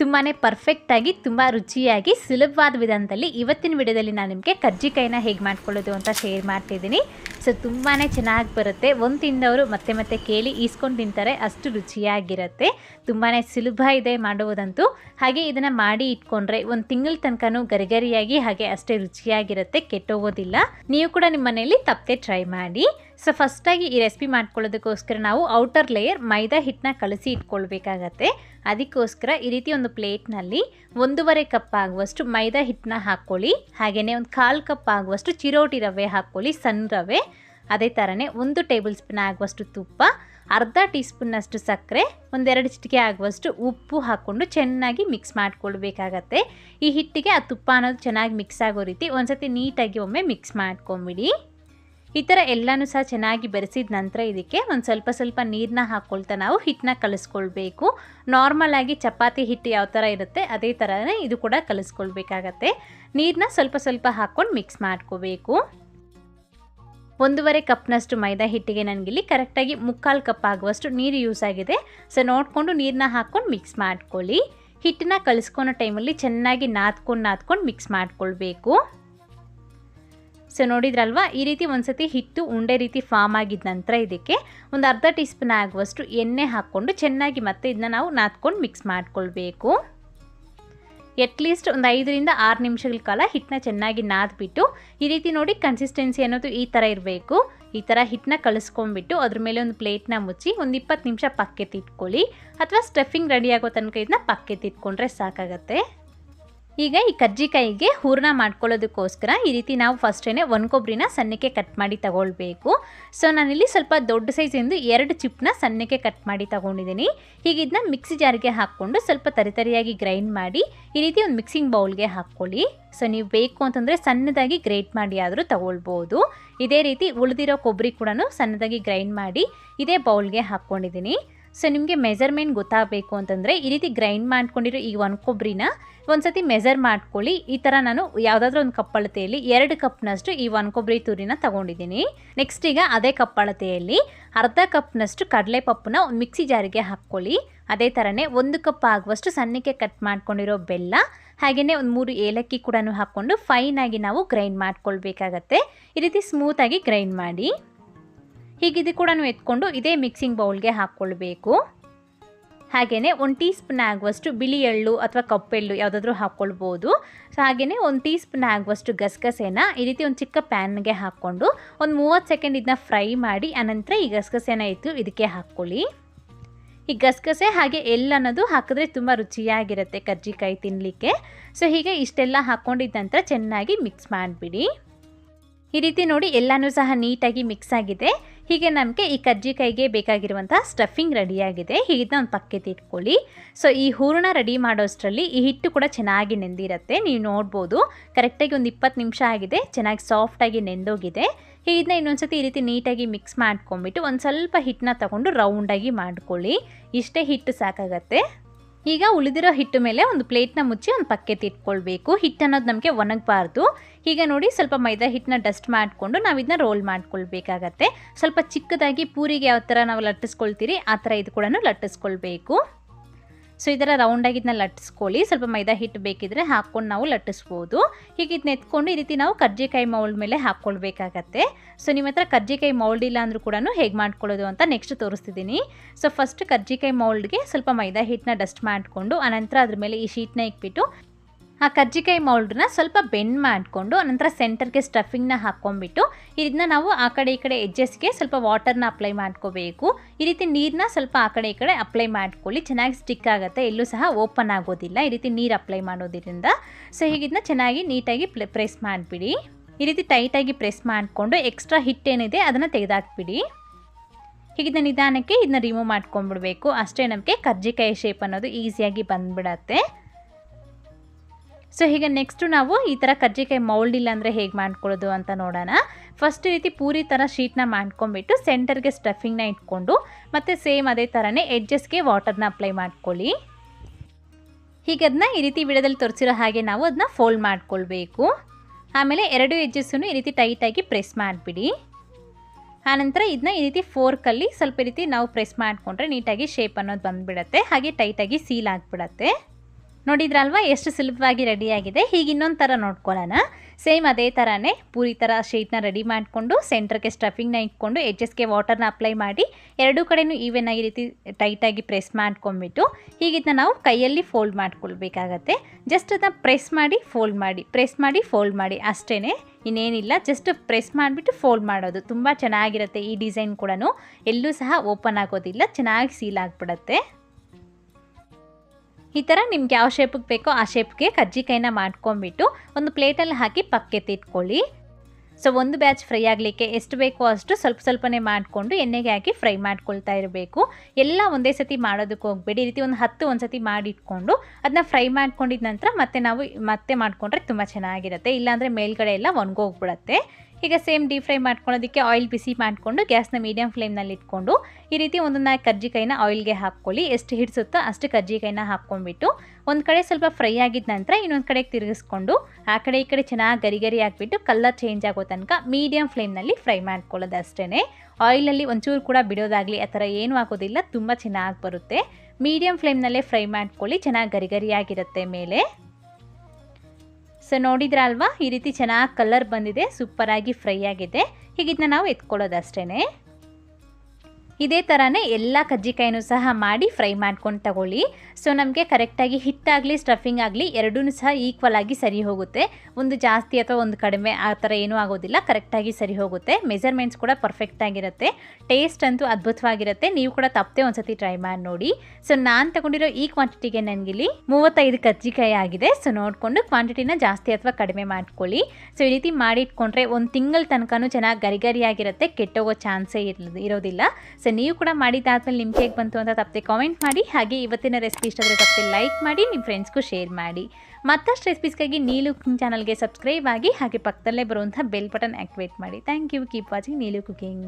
ತುಂಬಾ ಪರ್ಫೆಕ್ಟಾಗಿ ತುಂಬ ರುಚಿಯಾಗಿ, ಸುಲಭವಾದ ವಿಧಾನದಲ್ಲಿ ಇವತ್ತಿನ ವಿಡಿಯೋದಲ್ಲಿ ನಾನು ನಿಮಗೆ ಕರ್ಜಿಕಾಯಿನ ಹೇಗೆ ಮಾಡ್ಕೊಳ್ಳೋದು ಅಂತ ಶೇರ್ ಮಾಡ್ತಿದ್ದೀನಿ. ಸೊ ತುಂಬಾ ಚೆನ್ನಾಗಿ ಬರುತ್ತೆ. ಒಂದು ತಿಂದವರು ಮತ್ತೆ ಮತ್ತೆ ಕೇಳಿ ಈಸ್ಕೊಂಡು ತಿಂತಾರೆ. ಅಷ್ಟು ರುಚಿಯಾಗಿರುತ್ತೆ. ತುಂಬಾ ಸುಲಭ ಇದೆ ಮಾಡುವುದಂತೂ. ಹಾಗೆ ಇದನ್ನು ಮಾಡಿ ಇಟ್ಕೊಂಡ್ರೆ ಒಂದು ತಿಂಗಳ ತನಕನೂ ಗರಿಗರಿಯಾಗಿ ಹಾಗೆ ಅಷ್ಟೇ ರುಚಿಯಾಗಿರುತ್ತೆ, ಕೆಟ್ಟೋಗೋದಿಲ್ಲ. ನೀವು ಕೂಡ ನಿಮ್ಮ ಮನೆಯಲ್ಲಿ ತಪ್ಪದೆ ಟ್ರೈ ಮಾಡಿ. ಸೊ ಫಸ್ಟಾಗಿ ಈ ರೆಸಿಪಿ ಮಾಡ್ಕೊಳ್ಳೋದಕ್ಕೋಸ್ಕರ ನಾವು ಔಟರ್ ಲೇಯರ್ ಮೈದಾ ಹಿಟ್ಟನ್ನ ಕಲಸಿ ಇಟ್ಕೊಳ್ಬೇಕಾಗತ್ತೆ. ಅದಕ್ಕೋಸ್ಕರ ಈ ರೀತಿ ಒಂದು ಪ್ಲೇಟ್ನಲ್ಲಿ ಒಂದೂವರೆ ಕಪ್ ಆಗುವಷ್ಟು ಮೈದಾ ಹಿಟ್ಟನ್ನ ಹಾಕ್ಕೊಳ್ಳಿ, ಹಾಗೆಯೇ ಒಂದು ಕಾಲು ಕಪ್ ಆಗುವಷ್ಟು ಚಿರೋಟಿ ರವೆ ಹಾಕ್ಕೊಳ್ಳಿ, ಸಣ್ಣ ರವೆ. ಅದೇ ಥರನೇ ಒಂದು ಟೇಬಲ್ ಸ್ಪೂನ್ ಆಗುವಷ್ಟು ತುಪ್ಪ, ಅರ್ಧ ಟೀ ಸ್ಪೂನ್ನಷ್ಟು ಸಕ್ಕರೆ, ಒಂದೆರಡು ಚಿಟಿಕೆ ಆಗುವಷ್ಟು ಉಪ್ಪು ಹಾಕ್ಕೊಂಡು ಚೆನ್ನಾಗಿ ಮಿಕ್ಸ್ ಮಾಡ್ಕೊಳ್ಬೇಕಾಗತ್ತೆ. ಈ ಹಿಟ್ಟಿಗೆ ಆ ತುಪ್ಪ ಅನ್ನೋದು ಚೆನ್ನಾಗಿ ಮಿಕ್ಸ್ ಆಗೋ ರೀತಿ ಒಂದ್ಸತಿ ನೀಟಾಗಿ ಒಮ್ಮೆ ಮಿಕ್ಸ್ ಮಾಡ್ಕೊಂಬಿಡಿ. ಈ ಥರ ಎಲ್ಲನೂ ಸಹ ಚೆನ್ನಾಗಿ ಬೆರೆಸಿದ ನಂತರ ಇದಕ್ಕೆ ಒಂದು ಸ್ವಲ್ಪ ಸ್ವಲ್ಪ ನೀರನ್ನ ಹಾಕ್ಕೊಳ್ತಾ ನಾವು ಹಿಟ್ಟನ್ನ ಕಲಿಸ್ಕೊಳ್ಬೇಕು. ನಾರ್ಮಲ್ ಆಗಿ ಚಪಾತಿ ಹಿಟ್ಟು ಯಾವ ಥರ ಇರುತ್ತೆ ಅದೇ ಥರನೇ ಇದು ಕೂಡ ಕಲಿಸ್ಕೊಳ್ಬೇಕಾಗತ್ತೆ. ನೀರನ್ನ ಸ್ವಲ್ಪ ಸ್ವಲ್ಪ ಹಾಕ್ಕೊಂಡು ಮಿಕ್ಸ್ ಮಾಡ್ಕೋಬೇಕು. ಒಂದೂವರೆ ಕಪ್ನಷ್ಟು ಮೈದಾ ಹಿಟ್ಟಿಗೆ ನನಗಿಲ್ಲಿ ಕರೆಕ್ಟಾಗಿ ಮುಕ್ಕಾಲು ಕಪ್ ಆಗುವಷ್ಟು ನೀರು ಯೂಸ್ ಆಗಿದೆ. ಸೊ ನೋಡಿಕೊಂಡು ನೀರನ್ನ ಹಾಕ್ಕೊಂಡು ಮಿಕ್ಸ್ ಮಾಡ್ಕೊಳ್ಳಿ. ಹಿಟ್ಟನ್ನ ಕಲಿಸ್ಕೊಳೋ ಟೈಮಲ್ಲಿ ಚೆನ್ನಾಗಿ ನಾದ್ಕೊಂಡು ನಾದ್ಕೊಂಡು ಮಿಕ್ಸ್ ಮಾಡ್ಕೊಳ್ಬೇಕು. ಸೊ ನೋಡಿದ್ರಲ್ವಾ? ಈ ರೀತಿ ಒಂದ್ಸತಿ ಹಿಟ್ಟು ಉಂಡೆ ರೀತಿ ಫಾರ್ಮ್ ಆಗಿದ ನಂತರ ಇದಕ್ಕೆ ಒಂದು ಅರ್ಧ ಟೀ ಸ್ಪೂನ್ ಆಗುವಷ್ಟು ಎಣ್ಣೆ ಹಾಕ್ಕೊಂಡು ಚೆನ್ನಾಗಿ ಮತ್ತೆ ಇದನ್ನ ನಾವು ನಾದ್ಕೊಂಡು ಮಿಕ್ಸ್ ಮಾಡ್ಕೊಳ್ಬೇಕು. ಎಟ್ಲೀಸ್ಟ್ ಒಂದು ಐದರಿಂದ ಆರು ನಿಮಿಷಗಳ ಕಾಲ ಹಿಟ್ಟನ್ನ ಚೆನ್ನಾಗಿ ನಾದ್ಬಿಟ್ಟು, ಈ ರೀತಿ ನೋಡಿ ಕನ್ಸಿಸ್ಟೆನ್ಸಿ ಅನ್ನೋದು ಈ ಥರ ಇರಬೇಕು. ಈ ಥರ ಹಿಟ್ಟನ್ನ ಕಳಿಸ್ಕೊಂಬಿಟ್ಟು ಅದ್ರ ಮೇಲೆ ಒಂದು ಪ್ಲೇಟ್ನ ಮುಚ್ಚಿ ಒಂದು ಇಪ್ಪತ್ತು ನಿಮಿಷ ಪಕ್ಕೆ ತಿಟ್ಕೊಳ್ಳಿ ಅಥವಾ ಸ್ಟಫಿಂಗ್ ರೆಡಿ ಆಗೋ ತನಕ ಇದನ್ನ ಪಕ್ಕೆ ತಿಟ್ಕೊಂಡ್ರೆ ಸಾಕಾಗತ್ತೆ. ಈಗ ಈ ಕರ್ಜಿಕಾಯಿಗೆ ಹೂರಣ ಮಾಡ್ಕೊಳ್ಳೋದಕ್ಕೋಸ್ಕರ ಈ ರೀತಿ ನಾವು ಫಸ್ಟೇ ಕೊಬ್ಬರಿನ ಸಣ್ಣಕ್ಕೆ ಕಟ್ ಮಾಡಿ ತಗೊಳ್ಬೇಕು. ಸೊ ನಾನಿಲ್ಲಿ ಸ್ವಲ್ಪ ದೊಡ್ಡ ಸೈಜಿಂದು ಎರಡು ಚಿಪ್ನ ಸಣ್ಣಕ್ಕೆ ಕಟ್ ಮಾಡಿ ತಗೊಂಡಿದ್ದೀನಿ. ಹೀಗೆ ಇದನ್ನ ಮಿಕ್ಸಿ ಜಾರಿಗೆ ಹಾಕ್ಕೊಂಡು ಸ್ವಲ್ಪ ತರಿತರಿಯಾಗಿ ಗ್ರೈಂಡ್ ಮಾಡಿ ಈ ರೀತಿ ಒಂದು ಮಿಕ್ಸಿಂಗ್ ಬೌಲ್ಗೆ ಹಾಕ್ಕೊಳ್ಳಿ. ಸೊ ನೀವು ಬೇಕು ಅಂತಂದರೆ ಸಣ್ಣದಾಗಿ ಗ್ರೇಟ್ ಮಾಡಿ ಆದರೂ ತಗೊಳ್ಬೋದು. ಇದೇ ರೀತಿ ಉಳಿದಿರೋ ಕೊಬ್ಬರಿ ಕೂಡ ಸಣ್ಣದಾಗಿ ಗ್ರೈಂಡ್ ಮಾಡಿ ಇದೇ ಬೌಲ್ಗೆ ಹಾಕ್ಕೊಂಡಿದ್ದೀನಿ. ಸೊ ನಿಮಗೆ ಮೆಜರ್ಮೆಂಟ್ ಗೊತ್ತಾಗಬೇಕು ಅಂತಂದರೆ, ಈ ರೀತಿ ಗ್ರೈಂಡ್ ಮಾಡ್ಕೊಂಡಿರೋ ಈ ಒಂದು ಕೊಬ್ಬರಿನ ಒಂದ್ಸತಿ ಮೆಜರ್ ಮಾಡ್ಕೊಳ್ಳಿ. ಈ ಥರ ನಾನು ಯಾವುದಾದ್ರೂ ಒಂದು ಕಪ್ಪಳತೆಯಲ್ಲಿ ಎರಡು ಕಪ್ನಷ್ಟು ಈ ಒಂದು ಕೊಬ್ಬರಿ ತುರಿನ ತಗೊಂಡಿದ್ದೀನಿ. ನೆಕ್ಸ್ಟ್ ಈಗ ಅದೇ ಕಪ್ಪಳತೆಯಲ್ಲಿ ಅರ್ಧ ಕಪ್ನಷ್ಟು ಕಡಲೆ ಪಪ್ಪನ್ನ ಒಂದು ಮಿಕ್ಸಿ ಜಾರಿಗೆ ಹಾಕ್ಕೊಳ್ಳಿ. ಅದೇ ಥರನೇ ಒಂದು ಕಪ್ ಆಗುವಷ್ಟು ಸಣ್ಣಕ್ಕೆ ಕಟ್ ಮಾಡ್ಕೊಂಡಿರೋ ಬೆಲ್ಲ ಹಾಗೆಯೇ ಒಂದು ಮೂರು ಏಲಕ್ಕಿ ಕೂಡ ಹಾಕ್ಕೊಂಡು ಫೈನಾಗಿ ನಾವು ಗ್ರೈಂಡ್ ಮಾಡ್ಕೊಳ್ಬೇಕಾಗತ್ತೆ. ಈ ರೀತಿ ಸ್ಮೂತಾಗಿ ಗ್ರೈಂಡ್ ಮಾಡಿ. ಹೀಗಿದು ಕೂಡ ಎತ್ಕೊಂಡು ಇದೇ ಮಿಕ್ಸಿಂಗ್ ಬೌಲ್ಗೆ ಹಾಕ್ಕೊಳ್ಬೇಕು ಹಾಗೆಯೇ ಒಂದು ಟೀ ಸ್ಪೂನ್ ಆಗುವಷ್ಟು ಬಿಳಿ ಎಳ್ಳು ಅಥವಾ ಕಪ್ಪೆಳ್ಳು ಯಾವುದಾದ್ರೂ ಹಾಕ್ಕೊಳ್ಬೋದು ಸೊ ಹಾಗೆಯೇ ಒಂದು ಟೀ ಸ್ಪೂನ್ ಆಗುವಷ್ಟು ಗಸಗಸೆನ ಈ ರೀತಿ ಒಂದು ಚಿಕ್ಕ ಪ್ಯಾನ್ಗೆ ಹಾಕ್ಕೊಂಡು ಒಂದು ಮೂವತ್ತು ಸೆಕೆಂಡ್ ಇದನ್ನ ಫ್ರೈ ಮಾಡಿ ಆನಂತರ ಈ ಗಸಗಸೆನ ಇತ್ತು ಇದಕ್ಕೆ ಹಾಕ್ಕೊಳ್ಳಿ. ಈ ಗಸಗಸೆ ಹಾಗೆ ಎಳ್ಳು ಅನ್ನೋದು ಹಾಕಿದ್ರೆ ತುಂಬ ರುಚಿಯಾಗಿರುತ್ತೆ ಕರ್ಜಿಕಾಯಿ ತಿನ್ನಲಿಕ್ಕೆ ಸೊ ಹೀಗೆ ಇಷ್ಟೆಲ್ಲ ಹಾಕ್ಕೊಂಡಿದ್ದ ನಂತರ ಚೆನ್ನಾಗಿ ಮಿಕ್ಸ್ ಮಾಡಿಬಿಡಿ. ಈ ರೀತಿ ನೋಡಿ ಎಲ್ಲನೂ ಸಹ ನೀಟಾಗಿ ಮಿಕ್ಸ್ ಆಗಿದೆ. ಹೀಗೆ ನಮಗೆ ಈ ಕಜ್ಜಿಕಾಯಿಗೆ ಬೇಕಾಗಿರುವಂಥ ಸ್ಟಫಿಂಗ್ ರೆಡಿಯಾಗಿದೆ ಹೀಗಿದ್ದ ಒಂದು ಪಕ್ಕೆ ಇಟ್ಕೊಳ್ಳಿ. ಸೊ ಈ ಹೂರಣ ರೆಡಿ ಮಾಡೋಷ್ಟರಲ್ಲಿ ಈ ಹಿಟ್ಟು ಕೂಡ ಚೆನ್ನಾಗಿ ನೆಂದಿರುತ್ತೆ. ನೀವು ನೋಡ್ಬೋದು. ಕರೆಕ್ಟಾಗಿ ಒಂದು ಇಪ್ಪತ್ತು ನಿಮಿಷ ಆಗಿದೆ. ಚೆನ್ನಾಗಿ ಸಾಫ್ಟಾಗಿ ನೆಂದೋಗಿದೆ. ಹೀಗಿದ್ನ ಇನ್ನೊಂದ್ಸತಿ ಈ ರೀತಿ ನೀಟಾಗಿ ಮಿಕ್ಸ್ ಮಾಡ್ಕೊಂಬಿಟ್ಟು ಒಂದು ಸ್ವಲ್ಪ ಹಿಟ್ಟನ್ನ ತಗೊಂಡು ರೌಂಡಾಗಿ ಮಾಡ್ಕೊಳ್ಳಿ. ಇಷ್ಟೇ ಹಿಟ್ಟು ಸಾಕಾಗತ್ತೆ. ಈಗ ಉಳಿದಿರೋ ಹಿಟ್ಟು ಮೇಲೆ ಒಂದು ಪ್ಲೇಟ್ನ ಮುಚ್ಚಿ ಒಂದು ಪಕ್ಕೆ ತಿಟ್ಕೊಳ್ಬೇಕು ಹಿಟ್ಟು ಅನ್ನೋದು ನಮಗೆ ಒಣಗಬಾರ್ದು. ಈಗ ನೋಡಿ ಸ್ವಲ್ಪ ಮೈದಾ ಹಿಟ್ಟನ್ನ ಡಸ್ಟ್ ಮಾಡಿಕೊಂಡು ನಾವು ಇದನ್ನ ರೋಲ್ ಮಾಡ್ಕೊಳ್ಬೇಕಾಗತ್ತೆ. ಸ್ವಲ್ಪ ಚಿಕ್ಕದಾಗಿ ಪೂರಿಗೆ ಯಾವ ಥರ ನಾವು ಲಟ್ಟಿಸ್ಕೊಳ್ತೀರಿ, ಆ ಥರ ಇದು ಕೂಡ ಲಟ್ಟಿಸ್ಕೊಳ್ಬೇಕು. ಸೊ ಈ ಥರ ರೌಂಡಾಗಿ ಇದನ್ನ ಲಟ್ಟಿಸ್ಕೊಳ್ಳಿ. ಸ್ವಲ್ಪ ಮೈದಾ ಹಿಟ್ಟು ಬೇಕಿದ್ರೆ ಹಾಕ್ಕೊಂಡು ನಾವು ಲಟ್ಟಿಸ್ಬೋದು. ಹೀಗೆ ಇದನ್ನ ಎತ್ಕೊಂಡು ಈ ರೀತಿ ನಾವು ಕರ್ಜಿಕಾಯಿ ಮೌಲ್ಡ್ ಮೇಲೆ ಹಾಕ್ಕೊಳ್ಬೇಕಾಗತ್ತೆ. ಸೊ ನಿಮ್ಮ ಹತ್ರ ಕರ್ಜಿಕಾಯಿ ಮೌಲ್ಡ್ ಇಲ್ಲ ಅಂದರೂ ಕೂಡ ಹೇಗೆ ಮಾಡ್ಕೊಳ್ಳೋದು ಅಂತ ನೆಕ್ಸ್ಟ್ ತೋರಿಸ್ತಿದ್ದೀನಿ. ಸೊ ಫಸ್ಟ್ ಕರ್ಜಿಕಾಯಿ ಮೌಲ್ಡ್ಗೆ ಸ್ವಲ್ಪ ಮೈದಾ ಹಿಟ್ಟನ್ನ ಡಸ್ಟ್ ಮಾಡಿಕೊಂಡು, ಆನಂತರ ಅದ್ರ ಮೇಲೆ ಈ ಶೀಟ್ನ ಇಕ್ಬಿಟ್ಟು ಆ ಕರ್ಜಿಕಾಯಿ ಮೌಲ್ಡ್ರನ್ನ ಸ್ವಲ್ಪ ಬೆಂಡ್ ಮಾಡಿಕೊಂಡು ನಂತರ ಸೆಂಟರ್ಗೆ ಸ್ಟಫಿಂಗ್ನ ಹಾಕ್ಕೊಂಡ್ಬಿಟ್ಟು ಇದನ್ನ ನಾವು ಆ ಕಡೆ ಈ ಕಡೆ ಎಜ್ಜಸ್ಗೆ ಸ್ವಲ್ಪ ವಾಟರ್ನ ಅಪ್ಲೈ ಮಾಡ್ಕೋಬೇಕು. ಈ ರೀತಿ ನೀರನ್ನ ಸ್ವಲ್ಪ ಆ ಕಡೆ ಈ ಕಡೆ ಅಪ್ಲೈ ಮಾಡ್ಕೊಳ್ಳಿ. ಚೆನ್ನಾಗಿ ಸ್ಟಿಕ್ ಆಗುತ್ತೆ. ಎಲ್ಲೂ ಸಹ ಓಪನ್ ಆಗೋದಿಲ್ಲ. ಈ ರೀತಿ ನೀರು ಅಪ್ಲೈ ಮಾಡೋದ್ರಿಂದ. ಸೊ ಹೀಗಿದನ್ನ ಚೆನ್ನಾಗಿ ನೀಟಾಗಿ ಪ್ರೆಸ್ ಮಾಡಿಬಿಡಿ. ಈ ರೀತಿ ಟೈಟಾಗಿ ಪ್ರೆಸ್ ಮಾಡಿಕೊಂಡು ಎಕ್ಸ್ಟ್ರಾ ಹಿಟ್ ಏನಿದೆ ಅದನ್ನು ತೆಗೆದಾಕ್ಬಿಡಿ. ಹೀಗಿದ್ದ ನಿಧಾನಕ್ಕೆ ಇದನ್ನ ರಿಮೂವ್ ಮಾಡ್ಕೊಂಡ್ಬಿಡ್ಬೇಕು. ಅಷ್ಟೇ ನಮಗೆ ಕರ್ಜಿಕಾಯಿ ಶೇಪ್ ಅನ್ನೋದು ಈಸಿಯಾಗಿ ಬಂದ್ಬಿಡತ್ತೆ. ಸೊ ಹೀಗೆ ನೆಕ್ಸ್ಟು ನಾವು ಈ ಥರ ಕರ್ಜಿಕಾಯಿ ಮೌಲ್ಡ್ ಇಲ್ಲ ಅಂದರೆ ಹೇಗೆ ಮಾಡ್ಕೊಳ್ಳೋದು ಅಂತ ನೋಡೋಣ. ಫಸ್ಟ್ ರೀತಿ ಪೂರಿ ಥರ ಶೀಟ್ನ ಮಾಡ್ಕೊಂಬಿಟ್ಟು ಸೆಂಟರ್ಗೆ ಸ್ಟಫಿಂಗ್ನ ಇಟ್ಕೊಂಡು, ಮತ್ತು ಸೇಮ್ ಅದೇ ಥರನೇ ಎಡ್ಜಸ್ಗೆ ವಾಟರ್ನ ಅಪ್ಲೈ ಮಾಡ್ಕೊಳ್ಳಿ. ಹೀಗೆ ಅದನ್ನ ಈ ರೀತಿ ವಿಡಿಯೋದಲ್ಲಿ ತೋರಿಸಿರೋ ಹಾಗೆ ನಾವು ಅದನ್ನ ಫೋಲ್ಡ್ ಮಾಡ್ಕೊಳ್ಬೇಕು. ಆಮೇಲೆ ಎರಡು ಎಜ್ಜಸ್ಸನ್ನು ಈ ರೀತಿ ಟೈಟಾಗಿ ಪ್ರೆಸ್ ಮಾಡಿಬಿಡಿ. ಆನಂತರ ಇದನ್ನ ಈ ರೀತಿ ಫೋರ್ಕಲ್ಲಿ ಸ್ವಲ್ಪ ರೀತಿ ನಾವು ಪ್ರೆಸ್ ಮಾಡಿಕೊಂಡ್ರೆ ನೀಟಾಗಿ ಶೇಪ್ ಅನ್ನೋದು ಬಂದುಬಿಡತ್ತೆ. ಹಾಗೆ ಟೈಟಾಗಿ ಸೀಲ್ ಆಗಿಬಿಡತ್ತೆ. ನೋಡಿದ್ರಲ್ವಾ? ಎಷ್ಟು ಸುಲಭವಾಗಿ ರೆಡಿಯಾಗಿದೆ? ಹೀಗೆ ಇನ್ನೊಂದು ಥರ ನೋಡ್ಕೊಳ್ಳೋಣ. ಸೇಮ್ ಅದೇ ಥರನೇ ಪೂರಿ ಥರ ಶೀಟ್ನ ರೆಡಿ ಮಾಡಿಕೊಂಡು ಸೆಂಟ್ರಿಗೆ ಸ್ಟಫಿಂಗ್ನ ಇಟ್ಕೊಂಡು ಎಡ್ಜಸ್ಗೆ ವಾಟರ್ನ ಅಪ್ಲೈ ಮಾಡಿ, ಎರಡೂ ಕಡೆಯೂ ಈವೆನ್ ಆಗಿ ರೀತಿ ಟೈಟಾಗಿ ಪ್ರೆಸ್ ಮಾಡ್ಕೊಂಬಿಟ್ಟು ಹೀಗಿದ್ದನ್ನ ನಾವು ಕೈಯಲ್ಲಿ ಫೋಲ್ಡ್ ಮಾಡ್ಕೊಳ್ಬೇಕಾಗತ್ತೆ. ಜಸ್ಟ್ ಅದನ್ನ ಪ್ರೆಸ್ ಮಾಡಿ ಫೋಲ್ಡ್ ಮಾಡಿ ಪ್ರೆಸ್ ಮಾಡಿ ಫೋಲ್ಡ್ ಮಾಡಿ. ಅಷ್ಟೇ ಇನ್ನೇನಿಲ್ಲ. ಜಸ್ಟ್ ಪ್ರೆಸ್ ಮಾಡಿಬಿಟ್ಟು ಫೋಲ್ಡ್ ಮಾಡೋದು. ತುಂಬ ಚೆನ್ನಾಗಿರುತ್ತೆ ಈ ಡಿಸೈನ್ ಕೂಡ ಎಲ್ಲೂ ಸಹ ಓಪನ್ ಆಗೋದಿಲ್ಲ. ಚೆನ್ನಾಗಿ ಸೀಲ್ ಆಗಿಬಿಡುತ್ತೆ. ಈ ಥರ ನಿಮ್ಗೆ ಯಾವ ಶೇಪಿಗೆ ಬೇಕೋ ಆ ಶೇಪ್ಗೆ ಕಜ್ಜಿಕಾಯಿನ ಮಾಡ್ಕೊಂಬಿಟ್ಟು ಒಂದು ಪ್ಲೇಟಲ್ಲಿ ಹಾಕಿ ಪಕ್ಕೆತ್ತಿಟ್ಕೊಳ್ಳಿ ಸೊ ಒಂದು ಬ್ಯಾಚ್ ಫ್ರೈ ಆಗಲಿಕ್ಕೆ ಎಷ್ಟು ಬೇಕೋ ಅಷ್ಟು ಸ್ವಲ್ಪ ಸ್ವಲ್ಪನೇ ಮಾಡಿಕೊಂಡು ಎಣ್ಣೆಗೆ ಹಾಕಿ ಫ್ರೈ ಮಾಡ್ಕೊಳ್ತಾ ಇರಬೇಕು. ಎಲ್ಲ ಒಂದೇ ಸತಿ ಮಾಡೋದಕ್ಕೆ ಹೋಗಬೇಡಿ. ಈ ರೀತಿ ಒಂದು ಹತ್ತು ಒಂದು ಸತಿ ಮಾಡಿಟ್ಕೊಂಡು ಅದನ್ನ ಫ್ರೈ ಮಾಡ್ಕೊಂಡಿದ ನಂತರ ಮತ್ತೆ ನಾವು ಮತ್ತೆ ಮಾಡಿಕೊಂಡ್ರೆ ತುಂಬ ಚೆನ್ನಾಗಿರುತ್ತೆ. ಇಲ್ಲಾಂದರೆ ಮೇಲ್ಗಡೆ ಎಲ್ಲ ಒಣಗೋಗ್ಬಿಡತ್ತೆ. ಈಗ ಸೇಮ್ ಡೀಪ್ ಫ್ರೈ ಮಾಡ್ಕೊಳ್ಳೋದಕ್ಕೆ ಆಯಿಲ್ ಬಿಸಿ ಮಾಡಿಕೊಂಡು ಗ್ಯಾಸ್ನ ಮೀಡಿಯಮ್ ಫ್ಲೇಮ್ನಲ್ಲಿ ಇಟ್ಕೊಂಡು ಈ ರೀತಿ ಒಂದೊಂದು ಕರ್ಜಿಕಾಯಿನ ಆಯಿಲ್ಗೆ ಹಾಕ್ಕೊಳ್ಳಿ. ಎಷ್ಟು ಹಿಡಿಸುತ್ತೋ ಅಷ್ಟು ಕರ್ಜಿಕಾಯಿನ ಹಾಕ್ಕೊಂಡ್ಬಿಟ್ಟು ಒಂದು ಕಡೆ ಸ್ವಲ್ಪ ಫ್ರೈ ಆಗಿದ ನಂತರ ಇನ್ನೊಂದು ಕಡೆಗೆ ತಿರುಗಿಸ್ಕೊಂಡು ಆ ಕಡೆ ಈ ಕಡೆ ಚೆನ್ನಾಗಿ ಗರಿಗರಿ ಗರಿ ಹಾಕ್ಬಿಟ್ಟು ಚೇಂಜ್ ಆಗೋ ತನಕ ಮೀಡಿಯಮ್ ಫ್ಲೇಮ್ನಲ್ಲಿ ಫ್ರೈ ಮಾಡ್ಕೊಳ್ಳೋದು ಅಷ್ಟೇ ಆಯಿಲಲ್ಲಿ ಒಂಚೂರು ಕೂಡ ಬಿಡೋದಾಗಲಿ ಆ ಥರ ಏನೂ ಆಗೋದಿಲ್ಲ, ತುಂಬ ಚೆನ್ನಾಗಿ ಬರುತ್ತೆ. ಮೀಡಿಯಮ್ ಫ್ಲೇಮ್ನಲ್ಲೇ ಫ್ರೈ ಮಾಡ್ಕೊಳ್ಳಿ, ಚೆನ್ನಾಗಿ ಗರಿಗರಿಯಾಗಿರುತ್ತೆ ಮೇಲೆ. ಸೊ ನೋಡಿದ್ರಲ್ವಾ ಈ ರೀತಿ ಚೆನ್ನಾಗಿ ಕಲರ್ ಬಂದಿದೆ ಸೂಪರಾಗಿ ಫ್ರೈ ಆಗಿದೆ. ಹೀಗಿದ್ನ ನಾವು ಎತ್ಕೊಳ್ಳೋದು ಅಷ್ಟೇ ಇದೇ ಥರನೇ ಎಲ್ಲ ಕಜ್ಜಿಕಾಯಿನೂ ಸಹ ಮಾಡಿ ಫ್ರೈ ಮಾಡ್ಕೊಂಡು ತಗೊಳ್ಳಿ. ಸೊ ನಮಗೆ ಕರೆಕ್ಟಾಗಿ ಹಿಟ್ಟಾಗಲಿ ಸ್ಟಫಿಂಗ್ ಆಗಲಿ ಎರಡೂ ಸಹ ಈಕ್ವಲ್ ಆಗಿ ಸರಿ ಹೋಗುತ್ತೆ. ಒಂದು ಜಾಸ್ತಿ ಅಥವಾ ಒಂದು ಕಡಿಮೆ ಆ ಥರ ಏನೂ ಆಗೋದಿಲ್ಲ, ಕರೆಕ್ಟಾಗಿ ಸರಿ ಹೋಗುತ್ತೆ. ಮೆಜರ್ಮೆಂಟ್ಸ್ ಕೂಡ ಪರ್ಫೆಕ್ಟ್ ಆಗಿರುತ್ತೆ. ಟೇಸ್ಟ್ ಅಂತೂ ಅದ್ಭುತವಾಗಿರುತ್ತೆ. ನೀವು ಕೂಡ ತಪ್ಪದೆ ಒಂದ್ಸತಿ ಟ್ರೈ ಮಾಡಿ ನೋಡಿ. ಸೊ ನಾನು ತಗೊಂಡಿರೋ ಈ ಕ್ವಾಂಟಿಟಿಗೆ ನನಗಿಲ್ಲಿ ಮೂವತ್ತೈದು ಕಜ್ಜಿಕಾಯಿ ಆಗಿದೆ. ಸೊ ನೋಡಿಕೊಂಡು ಕ್ವಾಂಟಿಟಿನ ಜಾಸ್ತಿ ಅಥವಾ ಕಡಿಮೆ ಮಾಡ್ಕೊಳ್ಳಿ. ಸೊ ಈ ರೀತಿ ಮಾಡಿಟ್ಕೊಂಡ್ರೆ ಒಂದು ತಿಂಗಳ ತನಕನೂ ಚೆನ್ನಾಗಿ ಗರಿಗರಿಯಾಗಿರುತ್ತೆ ಕೆಟ್ಟೋಗೋ ಚಾನ್ಸೇ ಇರೋದಿಲ್ಲ. ಸೊ ನೀವು ಕೂಡ ಮಾಡಿದ್ದಾದ್ಮೇಲೆ ನಿಮ್ಗೆ ಹೇಗೆ ಬಂತು ಅಂತ ತಪ್ಪದೆ ಕಾಮೆಂಟ್ ಮಾಡಿ. ಹಾಗೆ ಇವತ್ತಿನ ರೆಸಿಪಿ ಇಷ್ಟ ಆದರೆ ತಪ್ಪದೆ ಲೈಕ್ ಮಾಡಿ ನಿಮ್ಮ ಫ್ರೆಂಡ್ಸ್ಗೂ ಶೇರ್ ಮಾಡಿ. ಮತ್ತಷ್ಟು ರೆಸಿಪೀಸ್ಗಾಗಿ ನೀಲು ಕುಕಿಂಗ್ ಚಾನಲ್ಗೆ ಸಬ್ಸ್ಕ್ರೈಬ್ ಆಗಿ, ಹಾಗೆ ಪಕ್ಕದಲ್ಲೇ ಬರುವಂಥ ಬೆಲ್ ಬಟನ್ ಆ್ಯಕ್ಟಿವೇಟ್ ಮಾಡಿ. Thank you keep watching Neelu cooking